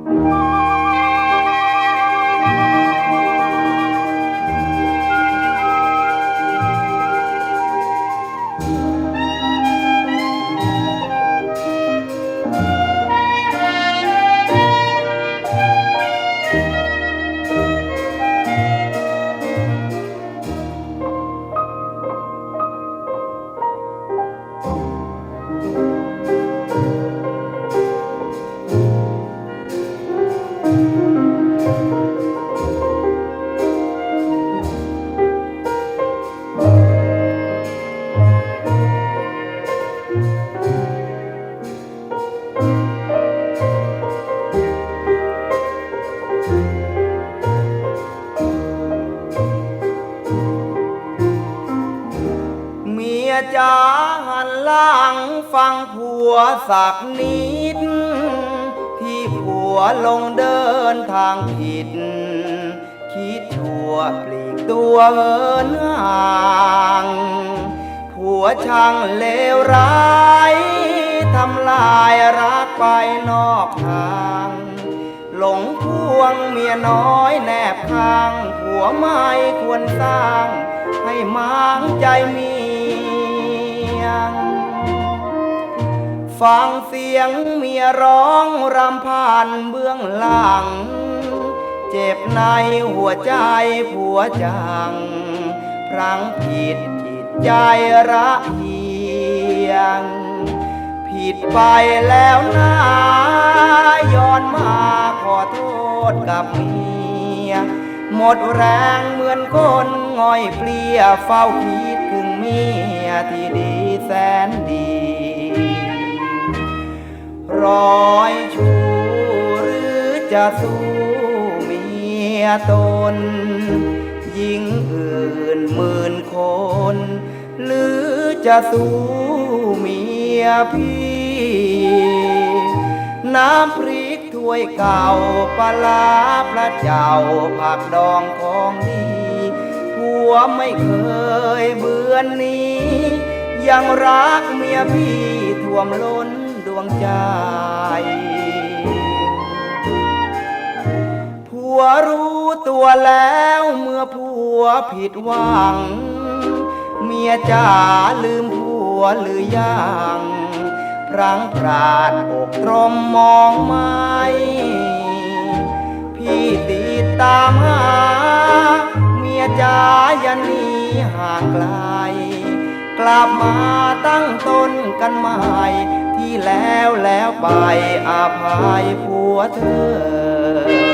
เมี ยจ๋าหันหลังฟังผัวสักนิด ที่ผัวลงเดินทางผิด คิดชั่วปลีกตัวเอินห่างผัวช่างเลวร้ายทำลายรักไปนอกทาง หลงพวงเมียน้อยแนบข้างผัวไม่ควรสร้าง ให้มางใจมี ยงฟังเสียงเมียร้องรำพันเบื้องหลัง เจ็บในหัวใจผัวจังพลังผิดจิตใจระเหียง ผิดไปแล้วนะย้อนมาขอโทษกับเมียหมดแรงเหมือนคนง่อยเพลียเฝ้าคิดถึงเมียที่ดี นดี ร้อยชูหรือจะสู้เมียตน ยิงอื่นหมื่นคน หรือจะสู้เมียพี่ น้ำพริกถ้วยเก่าปลาร้าพระเจ้าผักดองของดีผัวไม่เคยเบื่อนนี้ ยังรักเมียพี่ท่วมล้นดวงใจ ผัวรู้ตัวแล้วเมื่อผัวผิดหวัง เมียจ๋าลืมผัวหรือยังพรังปราดอกตรมมองไม่พี่ติดตามหา เมียจ๋าอย่าหนีห่างไกล ลับมาตั้งต้นกันใหม่ ที่แล้วแล้วไปอาภัยผัวเธอ